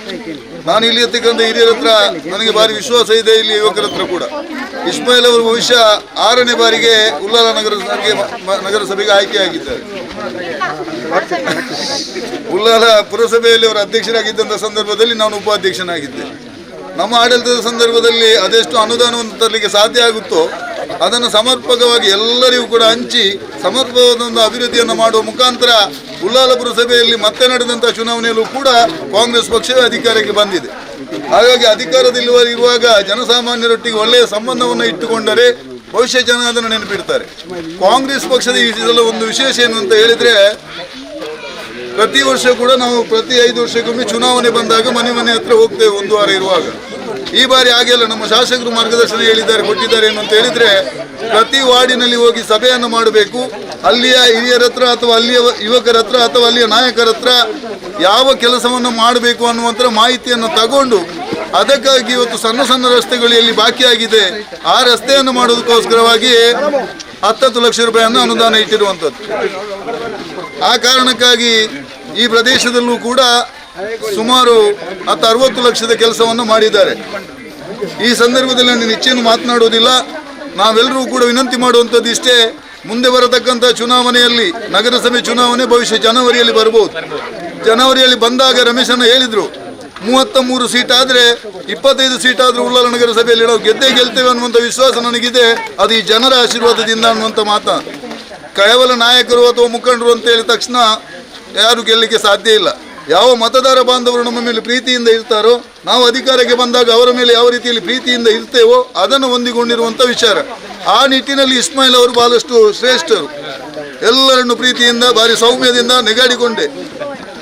ನಾನು ಇಲ್ಲಿ ಎತ್ತಕ್ಕಂಥ ಹಿರಿಯರ ಹತ್ರ ನನಗೆ ಭಾರಿ ವಿಶ್ವಾಸ ಇದೆ, ಇಲ್ಲಿ ಯುವಕರ ಹತ್ರ ಕೂಡ. ಇಸ್ಮಾಯಿಲ್ ಅವರು ಬಹುಶಃ ಆರನೇ ಬಾರಿಗೆ ಉಲ್ಲಾಲ ನಗರ ನಗರಸಭೆಗೆ ಆಯ್ಕೆಯಾಗಿದ್ದಾರೆ ಉಲ್ಲಾಲ ಪುರಸಭೆಯಲ್ಲಿ ಅವರು ಅಧ್ಯಕ್ಷರಾಗಿದ್ದಂಥ ಸಂದರ್ಭದಲ್ಲಿ ನಾನು ಉಪಾಧ್ಯಕ್ಷನಾಗಿದ್ದೆ. ನಮ್ಮ ಆಡಳಿತದ ಸಂದರ್ಭದಲ್ಲಿ ಅದೆಷ್ಟು ಅನುದಾನವನ್ನು ತರಲಿಕ್ಕೆ ಸಾಧ್ಯ ಆಗುತ್ತೋ, ಅದನ್ನು ಸಮರ್ಪಕವಾಗಿ ಎಲ್ಲರಿಗೂ ಕೂಡ ಹಂಚಿ ಸಮರ್ಪಕವಾದ ಒಂದು ಅಭಿವೃದ್ಧಿಯನ್ನು ಮಾಡುವ ಮುಖಾಂತರ ಉಲ್ಲಾಲ ಸಭೆಯಲ್ಲಿ ಮತ್ತೆ ನಡೆದಂಥ ಚುನಾವಣೆಯಲ್ಲೂ ಕೂಡ ಕಾಂಗ್ರೆಸ್ ಪಕ್ಷವೇ ಅಧಿಕಾರಕ್ಕೆ ಬಂದಿದೆ. ಹಾಗಾಗಿ ಅಧಿಕಾರದಲ್ಲಿ ಇರುವಾಗ ಜನಸಾಮಾನ್ಯರೊಟ್ಟಿಗೆ ಒಳ್ಳೆಯ ಸಂಬಂಧವನ್ನು ಇಟ್ಟುಕೊಂಡರೆ ಭವಿಷ್ಯ ಜನ ಅದನ್ನು ನೆನಪಿಡ್ತಾರೆ. ಕಾಂಗ್ರೆಸ್ ಪಕ್ಷದ ಈ ಒಂದು ವಿಶೇಷ ಏನು ಅಂತ ಹೇಳಿದ್ರೆ, ಪ್ರತಿ ವರ್ಷ ಕೂಡ ನಾವು ಪ್ರತಿ ಐದು ವರ್ಷಕ್ಕೊಮ್ಮೆ ಚುನಾವಣೆ ಬಂದಾಗ ಮನೆ ಮನೆ ಹತ್ರ ಹೋಗ್ತೇವೆ ಒಂದು ವಾರ ಇರುವಾಗ. ಈ ಬಾರಿ ಹಾಗೆಲ್ಲ ನಮ್ಮ ಶಾಸಕರು ಮಾರ್ಗದರ್ಶನ ಹೇಳಿದ್ದಾರೆ, ಕೊಟ್ಟಿದ್ದಾರೆ ಏನು ಅಂತ ಹೇಳಿದ್ರೆ ಪ್ರತಿ ವಾರ್ಡಿನಲ್ಲಿ ಹೋಗಿ ಸಭೆಯನ್ನು ಮಾಡಬೇಕು. ಅಲ್ಲಿಯ ಹಿರಿಯರ ಹತ್ರ ಅಥವಾ ಅಲ್ಲಿಯ ಯುವಕರ ಹತ್ರ ಅಥವಾ ಅಲ್ಲಿಯ ನಾಯಕರ ಹತ್ರ ಯಾವ ಕೆಲಸವನ್ನು ಮಾಡಬೇಕು ಅನ್ನುವಂಥ ಮಾಹಿತಿಯನ್ನು ತಗೊಂಡು ಅದಕ್ಕಾಗಿ ಇವತ್ತು ಸಣ್ಣ ಸಣ್ಣ ರಸ್ತೆಗಳು ಎಲ್ಲಿ ಬಾಕಿಯಾಗಿದೆ ಆ ರಸ್ತೆಯನ್ನು ಮಾಡೋದಕ್ಕೋಸ್ಕರವಾಗಿ ಹತ್ತತ್ತು ಲಕ್ಷ ರೂಪಾಯಿಯನ್ನು ಅನುದಾನ ಇಟ್ಟಿರುವಂಥದ್ದು ಆ ಕಾರಣಕ್ಕಾಗಿ ಈ ಪ್ರದೇಶದಲ್ಲೂ ಕೂಡ ಸುಮಾರು ಹತ್ತು ಅರವತ್ತು ಲಕ್ಷದ ಕೆಲಸವನ್ನು ಮಾಡಿದ್ದಾರೆ. ಈ ಸಂದರ್ಭದಲ್ಲಿ ನಾನು ಹೆಚ್ಚೇನು ಮಾತನಾಡುವುದಿಲ್ಲ. ನಾವೆಲ್ಲರೂ ಕೂಡ ವಿನಂತಿ ಮಾಡುವಂಥದ್ದು ಇಷ್ಟೇ. ಮುಂದೆ ಬರತಕ್ಕಂಥ ಚುನಾವಣೆಯಲ್ಲಿ ನಗರಸಭೆ ಚುನಾವಣೆ ಭವಿಷ್ಯ ಜನವರಿಯಲ್ಲಿ ಬರಬಹುದು ಜನವರಿಯಲ್ಲಿ ಬಂದಾಗ ರಮೇಶನ್ನ ಹೇಳಿದರು ಮೂವತ್ತ ಮೂರು ಸೀಟ್ ಆದ್ರೆ ಇಪ್ಪತ್ತೈದು ಸೀಟ್ ಆದರೂ ಉಳ್ಳಾಲ ನಗರಸಭೆಯಲ್ಲಿ ನಾವು ಗೆದ್ದೇ ಗೆಲ್ತೇವೆ ಅನ್ನುವಂಥ ವಿಶ್ವಾಸ ನನಗಿದೆ, ಅದು ಈ ಜನರ ಆಶೀರ್ವಾದದಿಂದ ಅನ್ನುವಂಥ ಮಾತಾ. ಕೇವಲ ನಾಯಕರು ಅಥವಾ ಮುಖಂಡರು ಅಂತ ಹೇಳಿದ ತಕ್ಷಣ ಯಾರು ಗೆಲ್ಲಲಿಕ್ಕೆ ಸಾಧ್ಯ ಇಲ್ಲ. ಯಾವ ಮತದಾರ ಬಾಂಧವರು ನಮ್ಮ ಮೇಲೆ ಪ್ರೀತಿಯಿಂದ ಇರ್ತಾರೋ, ನಾವು ಅಧಿಕಾರಕ್ಕೆ ಬಂದಾಗ ಅವರ ಮೇಲೆ ಯಾವ ರೀತಿಯಲ್ಲಿ ಪ್ರೀತಿಯಿಂದ ಇರ್ತೇವೋ ಅದನ್ನು ಹೊಂದಿಕೊಂಡಿರುವಂಥ ವಿಚಾರ. ಆ ನಿಟ್ಟಿನಲ್ಲಿ ಇಸ್ಮಾಯಿಲ್ ಅವರು ಬಹಳಷ್ಟು ಶ್ರೇಷ್ಠರು. ಎಲ್ಲರನ್ನು ಪ್ರೀತಿಯಿಂದ, ಭಾರಿ ಸೌಮ್ಯದಿಂದ ನೆಗಾಡಿಕೊಂಡೆ.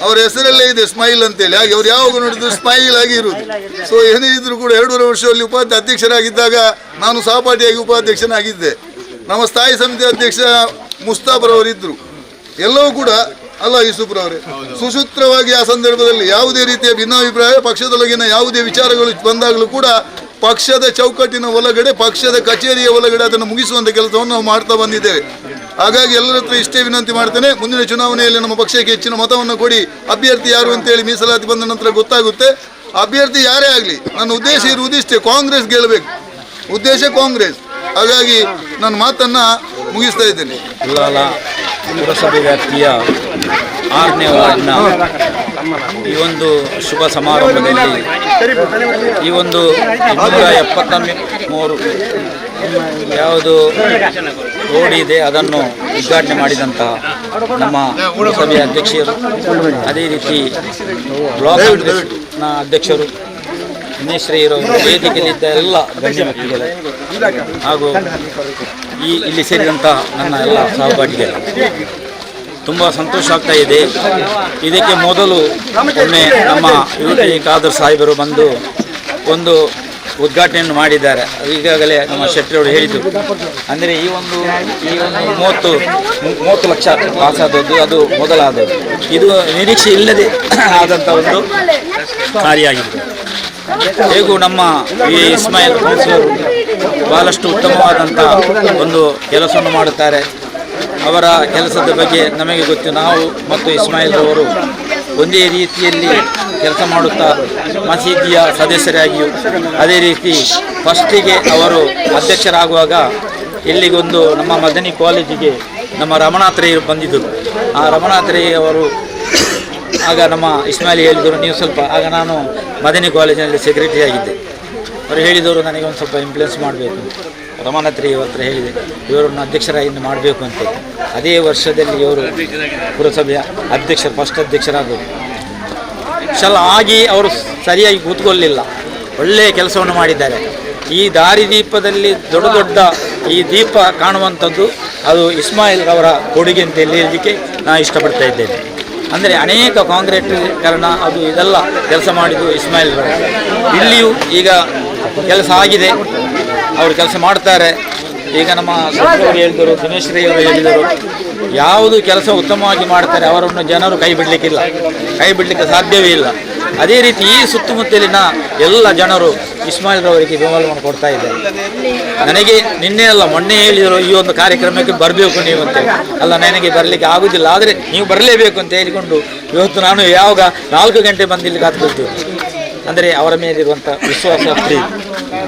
ಅವರ ಹೆಸರಲ್ಲೇ ಇದೆ ಸ್ಮೈಲ್ ಅಂತೇಳಿ. ಹಾಗೆ ಅವ್ರು ಯಾವಾಗ ನೋಡಿದ್ರು ಸ್ಮೈಲ್ ಆಗಿ ಇರುವುದು. ಸೊ ಏನೇ ಇದ್ರು ಕೂಡ ಎರಡೂವರೆ ವರ್ಷದಲ್ಲಿ ಉಪಾಧ್ಯ ಅಧ್ಯಕ್ಷರಾಗಿದ್ದಾಗ ನಾನು ಸಹಪಾಠಿಯಾಗಿ ಉಪಾಧ್ಯಕ್ಷನಾಗಿದ್ದೆ. ನಮ್ಮ ಸ್ಥಾಯಿ ಸಮಿತಿ ಅಧ್ಯಕ್ಷ ಮುಸ್ತಾಬ್ರವರಿದ್ದರು ಎಲ್ಲವೂ ಕೂಡ ಅಲ್ಲ ಯೂಸುಫ್ರವರೇ ಸುಸೂತ್ರವಾಗಿ ಆ ಸಂದರ್ಭದಲ್ಲಿ ಯಾವುದೇ ರೀತಿಯ ಭಿನ್ನಾಭಿಪ್ರಾಯ ಪಕ್ಷದೊಳಗಿನ ಯಾವುದೇ ವಿಚಾರಗಳು ಬಂದಾಗಲೂ ಕೂಡ ಪಕ್ಷದ ಚೌಕಟ್ಟಿನ ಒಳಗಡೆ ಪಕ್ಷದ ಕಚೇರಿಯ ಒಳಗಡೆ ಅದನ್ನು ಮುಗಿಸುವಂಥ ಕೆಲಸವನ್ನು ನಾವು ಮಾಡ್ತಾ ಬಂದಿದ್ದೇವೆ. ಹಾಗಾಗಿ ಎಲ್ಲರ ಹತ್ರ ಇಷ್ಟೇ ವಿನಂತಿ ಮಾಡ್ತೇನೆ ಮುಂದಿನ ಚುನಾವಣೆಯಲ್ಲಿ ನಮ್ಮ ಪಕ್ಷಕ್ಕೆ ಹೆಚ್ಚಿನ ಮತವನ್ನು ಕೊಡಿ. ಅಭ್ಯರ್ಥಿ ಯಾರು ಅಂತೇಳಿ ಮೀಸಲಾತಿ ಬಂದ ನಂತರ ಗೊತ್ತಾಗುತ್ತೆ. ಅಭ್ಯರ್ಥಿ ಯಾರೇ ಆಗಲಿ ನನ್ನ ಉದ್ದೇಶ ಇರುವುದಿಷ್ಟೇ ಕಾಂಗ್ರೆಸ್ ಗೆಲ್ಲಬೇಕು. ಉದ್ದೇಶ ಕಾಂಗ್ರೆಸ್. ಹಾಗಾಗಿ ನನ್ನ ಮಾತನ್ನು ಮುಗಿಸ್ತಾ ಇದ್ದೇನೆ. ಪುರಸಭೆ ವ್ಯಾಪ್ತಿಯ ಆರನೇ ವಾರ್ಡ್ನ ಈ ಒಂದು ಶುಭ ಸಮಾರಂಭದಲ್ಲಿ ಈ ಒಂದು ಇನ್ನೂರ ಎಪ್ಪತ್ತ ಮೂರು ಯಾವುದು ರೋಡ್ ಇದೆ ಅದನ್ನು ಉದ್ಘಾಟನೆ ಮಾಡಿದಂತಹ ನಮ್ಮ ಸಭೆಯ ಅಧ್ಯಕ್ಷರು. ಅದೇ ರೀತಿ ಬ್ಲಾಕ್ನ ಅಧ್ಯಕ್ಷರು ದಿನೇಶ್ರಯ್ಯರವರು ವೇದಿಕೆಯಲ್ಲಿದ್ದ ಎಲ್ಲ ಗಣ್ಯ ವ್ಯಕ್ತಿಗಳು ಹಾಗೂ ಈ ಇಲ್ಲಿ ಸೇರಿದಂಥ ನನ್ನ ಎಲ್ಲ ಸಹಪಾಠಿಗಳು. ತುಂಬ ಸಂತೋಷ ಆಗ್ತಾ ಇದೆ. ಇದಕ್ಕೆ ಮೊದಲು ಒಮ್ಮೆ ನಮ್ಮ ಯು ಟಿ ಖಾದರ್ ಸಾಹೇಬರು ಬಂದು ಒಂದು ಉದ್ಘಾಟನೆಯನ್ನು ಮಾಡಿದ್ದಾರೆ. ಈಗಾಗಲೇ ನಮ್ಮ ಶೆಟ್ಟಿಯವರು ಹೇಳಿದರು ಅಂದರೆ ಈ ಒಂದು ಈ ಒಂದು ಮೂವತ್ತು ಮೂವತ್ತು ಲಕ್ಷ ಪಾಸಾದದ್ದು ಅದು ಮೊದಲಾದದ್ದು. ಇದು ನಿರೀಕ್ಷೆ ಇಲ್ಲದೆ ಆದಂಥ ಒಂದು ಕಾರ್ಯಾಗಿದೆ ಹೇಗೂ ನಮ್ಮ ಈ ಇಸ್ಮಾಯಿಲ್ ಕೌನ್ಸಿಲರ್ ಬಹಳಷ್ಟು ಉತ್ತಮವಾದಂಥ ಒಂದು ಕೆಲಸವನ್ನು ಮಾಡುತ್ತಾರೆ. ಅವರ ಕೆಲಸದ ಬಗ್ಗೆ ನಮಗೆ ಗೊತ್ತು. ನಾವು ಮತ್ತು ಇಸ್ಮಾಯಿಲ್ ಅವರು ಒಂದೇ ರೀತಿಯಲ್ಲಿ ಕೆಲಸ ಮಾಡುತ್ತಾ ಮಸೀದಿಯ ಸದಸ್ಯರಾಗಿಯೂ, ಅದೇ ರೀತಿ ಫಸ್ಟಿಗೆ ಅವರು ಅಧ್ಯಕ್ಷರಾಗುವಾಗ ಇಲ್ಲಿಗೊಂದು ನಮ್ಮ ಮದನಿ ಕಾಲೇಜಿಗೆ ನಮ್ಮ ರಮಣಾತ್ರೇಯರು ಬಂದಿದ್ದರು. ಆ ರಮಣಾತ್ರೆಯವರು ಆಗ ನಮ್ಮ ಇಸ್ಮಾಯಿಲ್ ಹೇಳಿದರು, ನೀವು ಸ್ವಲ್ಪ ಆಗ ನಾನು ಮದನಿ ಕಾಲೇಜಿನಲ್ಲಿ ಸೆಕ್ರೆಟರಿ ಆಗಿದ್ದೆ. ಅವರು ಹೇಳಿದವರು ನನಗೆ ಒಂದು ಸ್ವಲ್ಪ ಇನ್ಫ್ಲುಯೆನ್ಸ್ ಮಾಡಬೇಕು ರಮಾನತ್ರಿ ಹತ್ರ ಹೇಳಿದೆ, ಇವರನ್ನು ಅಧ್ಯಕ್ಷರಾಗಿ ಮಾಡಬೇಕು ಅಂತ ಅದೇ ವರ್ಷದಲ್ಲಿ ಇವರು ಪುರಸಭೆಯ ಅಧ್ಯಕ್ಷರು, ಫಸ್ಟ್ ಅಧ್ಯಕ್ಷರಾದರು ಶಲ ಆಗಿ ಅವರು ಸರಿಯಾಗಿ ಕೂತ್ಕೊಳ್ಳಲಿಲ್ಲ ಒಳ್ಳೆಯ ಕೆಲಸವನ್ನು ಮಾಡಿದ್ದಾರೆ. ಈ ದಾರಿದೀಪದಲ್ಲಿ ದೊಡ್ಡ ದೊಡ್ಡ ಈ ದೀಪ ಕಾಣುವಂಥದ್ದು ಅದು ಇಸ್ಮಾಯಿಲ್ ಅವರ ಕೊಡುಗೆ ಅಂತ ಹೇಳಲಿಕ್ಕೆ ನಾನು ಇಷ್ಟಪಡ್ತಾ ಇದ್ದೇನೆ. ಅಂದರೆ ಅನೇಕ ಕಾಂಕ್ರೀಟೀಕರಣ ಅದು ಇದೆಲ್ಲ ಕೆಲಸ ಮಾಡಿದ್ದು ಇಸ್ಮಾಯಿಲ್ ಇಲ್ಲಿಯೂ ಈಗ ಕೆಲಸ ಆಗಿದೆ. ಅವರು ಕೆಲಸ ಮಾಡ್ತಾರೆ. ಈಗ ನಮ್ಮ ಸಚಿವರು ಹೇಳಿದರು ದಿನೇಶ್ ಅವರು ಹೇಳಿದರು, ಯಾವುದು ಕೆಲಸ ಉತ್ತಮವಾಗಿ ಮಾಡ್ತಾರೆ ಅವರನ್ನು ಜನರು ಕೈ ಬಿಡಲಿಕ್ಕಿಲ್ಲ. ಕೈ ಬಿಡಲಿಕ್ಕೆ ಸಾಧ್ಯವೇ ಇಲ್ಲ. ಅದೇ ರೀತಿ ಈ ಸುತ್ತಮುತ್ತಲಿನ ಎಲ್ಲ ಜನರು ಇಸ್ಮಾಯಿಲ್ ರವರಿಗೆ ಬೆಂಬಲವನ್ನು ಕೊಡ್ತಾ ಇದ್ದಾರೆ. ನನಗೆ ನಿನ್ನೆ ಅಲ್ಲ, ಮೊನ್ನೆ ಹೇಳಿದರು, ಈ ಒಂದು ಕಾರ್ಯಕ್ರಮಕ್ಕೆ ಬರಬೇಕು ನೀವು ಅಂತ. ಅಲ್ಲ, ನನಗೆ ಬರಲಿಕ್ಕೆ ಆಗುದಿಲ್ಲ. ಆದರೆ ನೀವು ಬರಲೇಬೇಕು ಅಂತ ಹೇಳಿಕೊಂಡು ಇವತ್ತು ನಾನು ಯಾವಾಗ ನಾಲ್ಕು ಗಂಟೆ ಬಂದಿಲ್ಲಿ ಕಾತ್ಕೊಳ್ತೀವಿ ಅಂದರೆ ಅವರ ಮೇಲಿರುವಂಥ ವಿಶ್ವಾಸ ಪ್ರೀತಿ.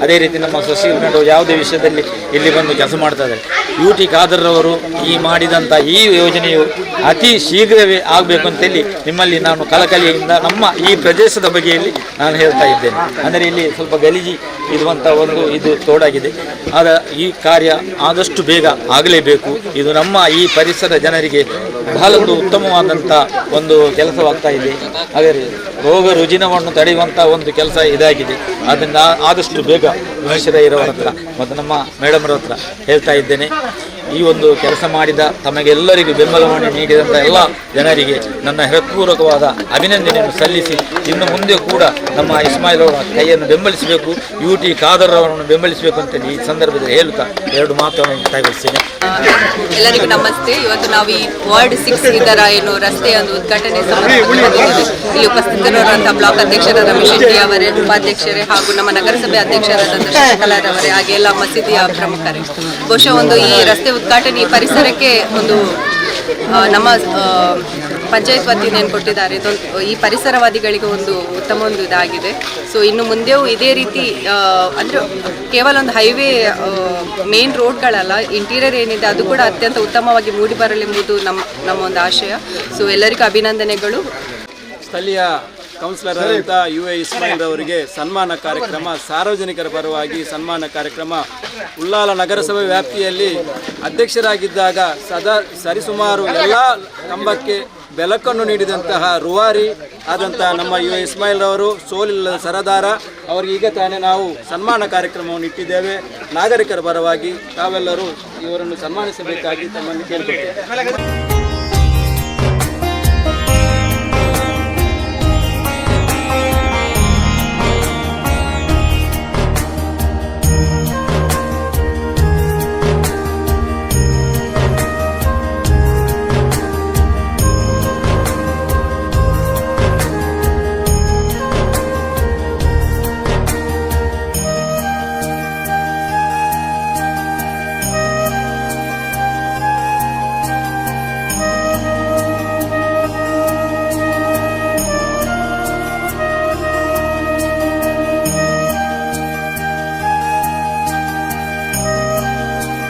ಅದೇ ರೀತಿ ನಮ್ಮ ಸಸಿ ಮೇಡಮ್ ಯಾವುದೇ ವಿಷಯದಲ್ಲಿ ಇಲ್ಲಿ ಬಂದು ಕೆಲಸ ಮಾಡ್ತಾ ಇದ್ದಾರೆ. ಯು ಟಿ ಖಾದರ್ರವರು ಈ ಮಾಡಿದಂಥ ಈ ಯೋಜನೆಯು ಅತಿ ಶೀಘ್ರವೇ ಆಗಬೇಕು ಅಂತೇಳಿ ನಿಮ್ಮಲ್ಲಿ ನಾನು ಕಳಕಳಿಯಿಂದ ನಮ್ಮ ಈ ಪ್ರದೇಶದ ಬಗೆಯಲ್ಲಿ ನಾನು ಹೇಳ್ತಾ ಇದ್ದೇನೆ. ಅಂದರೆ ಇಲ್ಲಿ ಸ್ವಲ್ಪ ಗಲೀಜಿ ಇರುವಂಥ ಒಂದು ಇದು ತೋಡಾಗಿದೆ. ಆದ ಈ ಕಾರ್ಯ ಆದಷ್ಟು ಬೇಗ ಆಗಲೇಬೇಕು. ಇದು ನಮ್ಮ ಈ ಪರಿಸರ ಜನರಿಗೆ ಬಹಳ ಉತ್ತಮವಾದಂಥ ಒಂದು ಕೆಲಸವಾಗ್ತಾ ಇದೆ. ಹಾಗಾದರೆ ರೋಗ ರುಜಿನವನ್ನು ತಡೆಯುವಂಥ ಒಂದು ಕೆಲಸ ಇದಾಗಿದೆ. ಆದ್ದರಿಂದ ಆದಷ್ಟು ಬೇಗ ಇರೋರ ಹತ್ರ ಮತ್ತು ನಮ್ಮ ಮೇಡಮ್ರ ಹತ್ರ ಹೇಳ್ತಾ ಇದ್ದೇನೆ. ಈ ಒಂದು ಕೆಲಸ ಮಾಡಿದ ತಮಗೆಲ್ಲರಿಗೂ ಬೆಂಬಲವನ್ನು ನೀಡಿದಂಥ ಎಲ್ಲ ಜನರಿಗೆ ನನ್ನ ಹೃತ್ಪೂರ್ವಕವಾದ ಅಭಿನಂದನೆಯನ್ನು ಸಲ್ಲಿಸಿ ಇನ್ನು ಮುಂದೆ ಕೂಡ ನಮ್ಮ ಇಸ್ಮಾಯಿಲ್ ಅವರ ಕೈಯನ್ನು ಬೆಂಬಲಿಸಬೇಕು ಯು ಟಿ ಖಾದರ್ ಬೆಂಬಲಿಸಬೇಕು ಅಂತೇಳಿ ಈ ಸಂದರ್ಭದಲ್ಲಿ ಹೇಳುತ್ತಾ ಎರಡು ಮಾತುಗಳನ್ನು ಮುಕ್ತಾಯಗೊಳಿಸ್ತೇನೆ ಎಲ್ಲರಿಗೂ ನಮಸ್ತೆ. ಇವತ್ತು ನಾವು ಈ ವಾರ್ಡ್ ಸಿಕ್ಸ್ ಇದರ ಏನು ರಸ್ತೆಯ ಒಂದು ಉದ್ಘಾಟನೆ ಇಲ್ಲಿ ಉಪಸ್ಥಿತರಿರುವಂತಹ ಬ್ಲಾಕ್ ಅಧ್ಯಕ್ಷರ ರಮೇಶ್ ಶೆಟ್ಟಿ ಅವರೇ, ಉಪಾಧ್ಯಕ್ಷರೇ ಹಾಗೂ ನಮ್ಮ ನಗರಸಭೆ ಅಧ್ಯಕ್ಷರಾದಂತಹ ಅಧ್ಯಕ್ಷರಾದ ಅವರೇ, ಹಾಗೆ ಎಲ್ಲ ಮಸೀದಿಯ ಪ್ರಮುಖರೇ. ಬಹುಶಃ ಒಂದು ಈ ರಸ್ತೆ ಉದ್ಘಾಟನೆ ಈ ಪರಿಸರಕ್ಕೆ ಒಂದು ನಮ್ಮ ಪಂಚಾಯತ್ ವತಿಯಿಂದ ಏನು ಕೊಟ್ಟಿದ್ದಾರೆ ಈ ಪರಿಸರವಾದಿಗಳಿಗೆ ಒಂದು ಉತ್ತಮ ಒಂದು ಇದಾಗಿದೆ. ಸೊ ಇನ್ನು ಮುಂದೆಯೂ ಇದೇ ರೀತಿ ಅಂದ್ರೆ ಕೇವಲ ಒಂದು ಹೈವೇ ಮೇನ್ ರೋಡ್ಗಳಲ್ಲ ಇಂಟೀರಿಯರ್ ಏನಿದೆ ಅದು ಕೂಡ ಅತ್ಯಂತ ಉತ್ತಮವಾಗಿ ಮೂಡಿ ಬರಲೆಂಬುದು ನಮ್ಮ ನಮ್ಮ ಒಂದು ಆಶಯ. ಸೊ ಎಲ್ಲರಿಗೂ ಅಭಿನಂದನೆಗಳು. ಸ್ಥಳೀಯ ಕೌನ್ಸಿಲರ್ ಆದಂಥ ಯು ಎ ಇಸ್ಮಾಯಿಲ್ ಅವರಿಗೆ ಸನ್ಮಾನ ಕಾರ್ಯಕ್ರಮ ಸಾರ್ವಜನಿಕರ ಪರವಾಗಿ ಸನ್ಮಾನ ಕಾರ್ಯಕ್ರಮ. ಉಳ್ಳಾಲ ನಗರಸಭೆ ವ್ಯಾಪ್ತಿಯಲ್ಲಿ ಅಧ್ಯಕ್ಷರಾಗಿದ್ದಾಗ ಸದಾ ಸರಿಸುಮಾರು ಎಲ್ಲ ಕಂಬಕ್ಕೆ ಬೆಲಕನ್ನು ನೀಡಿದಂತಹ ರುವಾರಿ ಆದಂತಹ ನಮ್ಮ ಯು ಎ ಇಸ್ಮಾಯಿಲ್ ಅವರು ಸೋಲಿಲ್ಲದ ಸರದಾರ. ಅವರಿಗೆ ಈಗ ತಾನೇ ನಾವು ಸನ್ಮಾನ ಕಾರ್ಯಕ್ರಮವನ್ನು ಇಟ್ಟಿದ್ದೇವೆ. ನಾಗರಿಕರ ಪರವಾಗಿ ತಾವೆಲ್ಲರೂ ಇವರನ್ನು ಸನ್ಮಾನಿಸಬೇಕಾಗಿ ತಮ್ಮನ್ನು ಕೇಳಿಕೊಳ್ತೇವೆ.